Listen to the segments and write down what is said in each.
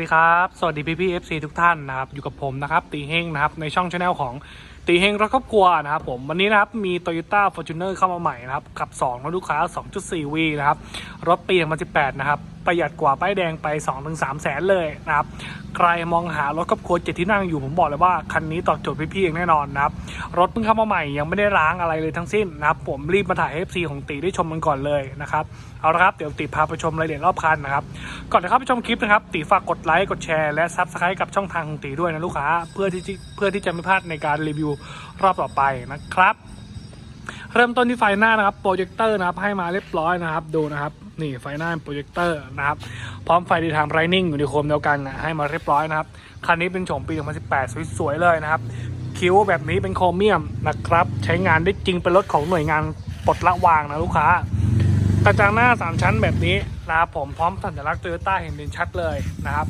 ดีครับสวัสดีพี่พี่เอฟซีทุกท่านนะครับอยู่กับผมนะครับตีเฮงนะครับในช่องชาแนลของตีเฮงรถครอบครัวนะครับผมวันนี้นะครับมี Toyota Fortuner เข้ามาใหม่นะครับกับ2รถลูกค้า 2.4V นะครับรถปี 2018 นะครับ ประหยัดกว่าป้ายแดงไป 2-3 แสนเลยนะครับ ใครมองหารถครอบครัวเจ็ดที่นั่งอยู่ผมบอกเลยว่า คันนี้ตอบโจทย์พี่ๆอย่างแน่นอนนะครับ รถเพิ่งเข้ามาใหม่ยังไม่ได้ล้างอะไรเลยทั้งสิ้นนะครับ ผมรีบมาถ่ายให้ FC ของตีได้ชมมันก่อนเลยนะครับ เอาละครับ เดี๋ยวตีพาไปชมรายละเอียดรอบคันนะครับ ก่อนจะเข้าไปชมคลิปนะครับ ตีฝากกดไลค์กดแชร์และซับสไครต์กับช่องทางของตีด้วยนะลูกค้า เพื่อที่เพื่อที่จะไม่พลาดในการรีวิวรอบต่อไปนะครับ เริ่มต้นที่ไฟหน้านะครับโปรเจคเตอร์นะครับให้มาเรียบร้อยนะครับดูนะครับ นี่ไฟหน้าโปรเจคเตอร์นะครับ พร้อมไฟดีทางไรนิ่งอยู่ในโคมเดียวกันนะให้มาเรียบร้อยนะครับ คันนี้เป็นโฉมปี 2018 สวยๆเลยนะครับ คิ้วแบบนี้เป็นโครเมียมนะครับ ใช้งานได้จริงเป็นรถของหน่วยงานปลดละวางนะลูกค้ากระจังหน้า 3 ชั้นแบบนี้นะครับผมพร้อมสัญลักษณ์โตโยต้าเห็นเด่นชัดเลยนะครับ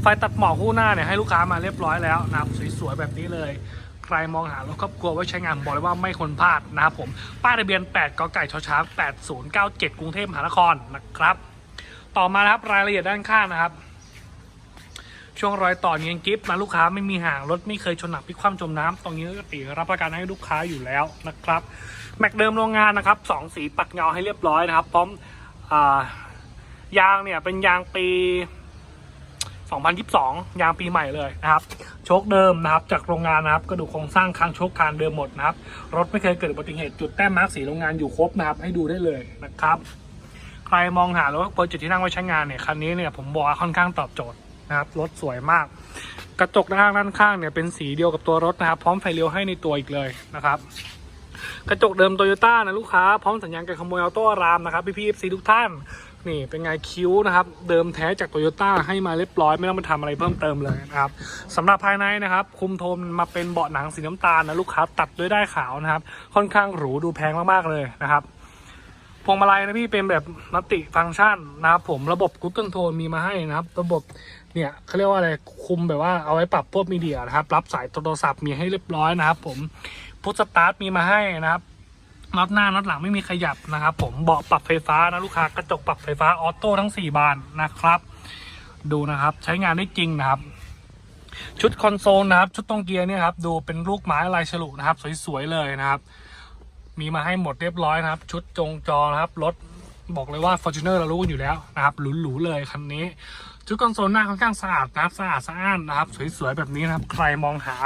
ไฟตัดหมอกคู่หน้าเนี่ยให้ลูกค้ามาเรียบร้อยแล้วนะครับสวยๆแบบนี้เลย รมองหารถครอบครัวไว้ใช้งานบอกเลยว่าไม่ควรพลาดนะครับผมป้ายทะเบียน 8กไก่ชช้าง8097 กรุงเทพมหานครนะครับ ต่อมานะครับรายละเอียดด้านข้างนะครับช่วงรอยต่อเนียนกิฟต์นะลูกค้าไม่มีห่างรถไม่เคยชนหนักพลิกคว่ำจมน้ำตรงนี้ก็ตีรับประกันให้ลูกค้าอยู่แล้วนะครับแม็กเดิมโรงงานนะครับสองสีปัดเงาให้เรียบร้อยนะครับ พร้อมอยางเนี่ยเป็นยางปี 2022 ยางปีใหม่เลยนะครับโชคเดิมนะครับจากโรงงานนะครับกระดูกโครงสร้างคางโชคคานเดิมหมดนะครับรถไม่เคยเกิดอุบัติเหตุจุดแต้มมาร์กสีโรงงานอยู่ครบนะครับให้ดูได้เลยนะครับ ใครมองหารถโปรเจกต์ที่นั่งไว้ใช้งานเนี่ยคันนี้เนี่ยผมบอกว่าค่อนข้างตอบโจทย์นะครับรถสวยมาก กระจกด้านข้างด้านข้างเนี่ยเป็นสีเดียวกับตัวรถนะครับ พร้อมไฟเลี้ยวให้ในตัวอีกเลยนะครับกระจกเดิมโตโยต้านะลูกค้า พร้อมสัญญาณการขโมยออโต้รามนะครับพี่พีเอฟซีทุกท่าน นี่เป็นไงคิ้วนะครับ เดิมแท้จากโตโยต้าให้มาเรียบร้อยไม่ต้องไปทำอะไรเพิ่มเติมเลยนะครับสำหรับภายในนะครับ คุมโทนมาเป็นเบาะหนังสีน้ำตาลนะลูกค้าตัดด้วยได้ายขาวนะครับ ค่อนข้างหรูดูแพงมากๆเลยนะครับพวงมาลัยนะพี่เป็นแบบมัติฟังก์ชันนะครับผมระบบกรุ๊ปคอนโทรลมีมาให้นะครับ ระบบเนี่ยเขาเรียกว่าอะไรคุมแบบว่าเอาไว้ปรับพวกมีเดียนะครับ รับสายโทรศัพท์มีให้เรียบร้อยนะครับ ผมพุทสตาร์ทมีมาให้นะครับ น็อตหน้าน็อตหลังไม่มีขยับนะครับผมเบาะปรับไฟฟ้านะลูกค้ากระจกปรับไฟฟ้าออโต้ทั้ง 4 บานนะครับ ดูนะครับใช้งานได้จริงนะครับ ชุดคอนโซลนะครับ ชุดตรงเกียร์เนี่ยครับดูเป็นลูกไม้ลายฉลุนะครับ สวยๆเลยนะครับ มีมาให้หมดเรียบร้อยนะครับ ชุดจงจอนะครับรถบอกเลยว่า Fortuner เรารู้กันอยู่แล้วนะครับหรูๆเลยคันนี้ ชุดคอนโซลหน้าค่อนข้างสะอาดนะครับสะอาดสะอ้านนะครับ สวยๆแบบนี้นะครับ ใครมองหา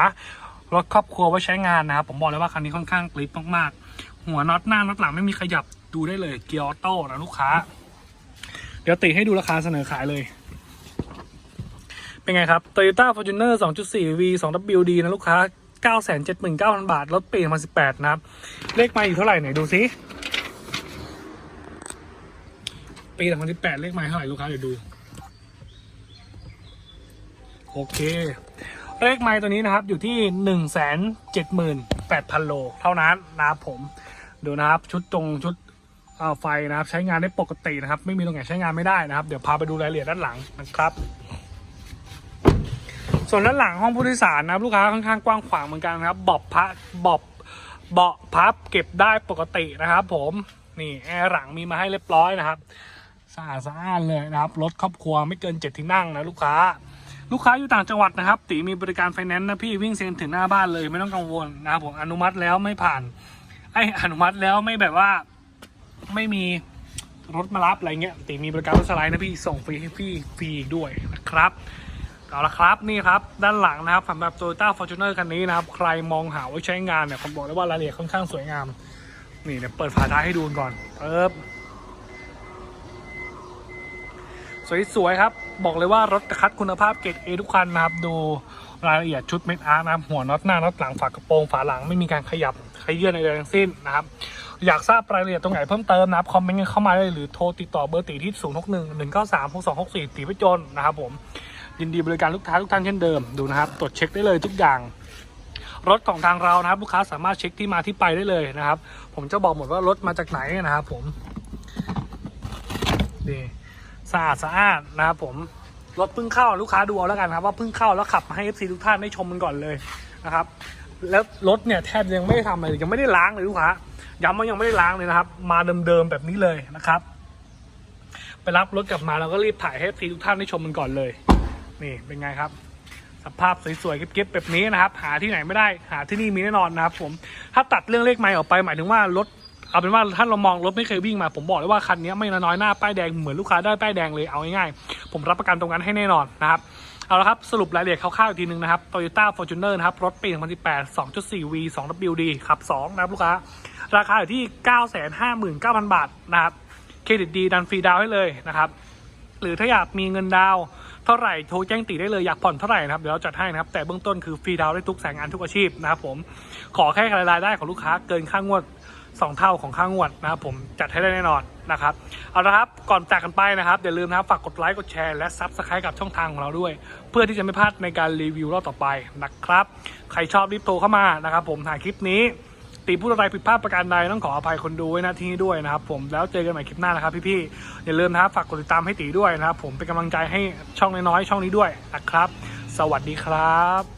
รถครอบครัวไว้ใช้งานนะครับ ผมบอกเลยว่าคันนี้ค่อนข้างกริปมากๆ หัวน็อตหน้าน็อตหลังไม่มีขยับดูได้เลยเกียร์ออโต้นะลูกค้า เดี๋ยวติให้ดูราคาเสนอขายเลย เป็นไงครับ Toyota Fortuner 2.4V 2WD นะลูกค้า 979,000 บาท รถปี2018 นะครับ เลขไมาอยู่เท่าไหร่ไหนดูซิปี2018 เลขไมาเท่าไหร่ลูกค้าเดี๋ยวดู โอเค เลขไม้ตัวนี้นะครับอยู่ที่ 178,000 โล เท่านั้นนะครับผม ดูนะครับ ชุดตรงชุดไฟนะครับ ใช้งานได้ปกตินะครับ ไม่มีตรงไหนใช้งานไม่ได้นะครับ เดี๋ยวพาไปดูรายละเอียดด้านหลังนะครับ ส่วนด้านหลังห้องผู้โดยสารนะครับ ลูกค้าค่อนข้างกว้างขวางเหมือนกันนะครับบาะพับบาะเบาะพับเก็บได้ปกตินะครับ ผมนี่แอร์หลังมีมาให้เรียบร้อยนะครับสะอาดสะอ้านเลยนะครับรถครอบครัวไม่เกินเจ็ดที่นั่งนะลูกค้า ลูกค้าอยู่ต่างจังหวัดนะครับตีมีบริการไฟแนนซ์นะพี่วิ่งเซ็นถึงหน้าบ้านเลยไม่ต้องกังวลนะครับผมอนุมัติแล้วไม่ผ่าน ไออนุมัติแล้วไม่แบบว่าไม่มีรถมารับอะไรเงี้ยตีมีบริการรถสไลด์นะพี่ส่งฟรีให้พี่ฟรีอีกด้วยนะครับเอาละครับนี่ครับด้านหลังนะครับสำหรับ Toyota Fortuner คันนี้นะครับ ใครมองหาไว้ใช้งานเนี่ยผมบอกเลยว่ารายละเอียดค่อนข้างสวยงาม นี่เดี๋ยวเปิดฝาท้ายให้ดูก่อนเอิบสวยๆครับ บอกเลยว่ารถคัดคุณภาพเกรดเอทุกคันนะครับ ดูรายละเอียดชุดเม็ดอาร์นะครับหัวน็อตหน้าน็อตหลังฝากระโปรงฝาหลังไม่มีการขยับ ขยื่นอะไรทั้งสิ้นนะครับ อยากทราบรายละเอียดตรงไหนเพิ่มเติมนะครับ คอมเมนต์เข้ามาได้หรือโทรติดต่อเบอร์ตีที่ 0 6 1 1 9 3 6 2 6 4ตีพิจนนะครับผม ยินดีบริการลูกค้าทุกท่านเช่นเดิม ดูนะครับ ตรวจเช็คได้เลยทุกอย่างรถของทางเรานะครับลูกค้าสามารถเช็คที่มาที่ไปได้เลยนะครับ ผมจะบอกหมดว่ารถมาจากไหนนะครับผมนี่สะอาดสะอาดนะครับผมรถเพิ่งเข้าลูกค้าดูเอาแล้วกันครับว่าเพิ่งเข้าแล้วขับมาให้ FC ทุกท่านได้ชมมันก่อนเลยนะครับ แล้วรถเนี่ยแทบยังไม่ได้ทำอะไรยังไม่ได้ล้างเลยลูกค้าย้ำว่ายังไม่ได้ล้างเลยนะครับ มาเดิมๆแบบนี้เลยนะครับ ไปรับรถกลับมาเราก็รีบถ่ายให้ทีทุกท่านได้ชมกันก่อนเลย นี่เป็นไงครับ สภาพสวยๆเก็บๆแบบนี้นะครับ หาที่ไหนไม่ได้หาที่นี่มีแน่นอนนะครับ ผมถ้าตัดเรื่องเลขไม้ออกไปหมายถึงว่ารถเอาเป็นว่าท่านเรามองรถไม่เคยวิ่งมาผมบอกเลยว่าคันนี้ไม่น้อยหน้าป้ายแดงเหมือนลูกค้าได้ป้ายแดงเลยเอาง่ายๆผมรับประกันตรงนั้นให้แน่นอนนะครับ เอาละครับ สรุปรายละเอียดคร่าวๆอีกทีหนึงนะครับ Toyota Fortuner นะครับ รถปี 2018 2.4V 2WD ขับ 2 นะครับลูกค้า ราคาอยู่ที่ 959,000 บาทนะครับ เครดิตดีดันฟรีดาวให้เลยนะครับ หรือถ้าอยากมีเงินดาวเท่าไหร่โทรแจ้งตีได้เลยอยากผ่อนเท่าไหร่นะครับ เดี๋ยวเราจัดให้นะครับ แต่เบื้องต้นคือฟรีดาวได้ทุกสายงานทุกอาชีพนะครับผม ขอแค่รายได้ของลูกค้าเกินค่างวด 2 เท่าของค่างวดนะครับผมจัดให้ได้แน่นอนนะครับเอาละครับก่อนจากกันไปนะครับอย่าลืมนะครับฝากกดไลค์กดแชร์และซับสไครต์กับช่องทางของเราด้วย เพื่อที่จะไม่พลาดในการรีวิวรอบต่อไปนะครับใครชอบรีบโทรเข้ามานะครับผมถ่ายคลิปนี้ตีพูดอะไรผิดพลาดประการใดต้องขออภัยคนดูไว้นะที่นี้ด้วยนะครับผมแล้วเจอกันใหม่คลิปหน้านะครับพี่ๆอย่าลืมนะครับฝากกดติดตามให้ตีด้วยนะครับผมเป็นกำลังใจให้ช่องน้อยๆช่องนี้ด้วยนะครับ สวัสดีครับ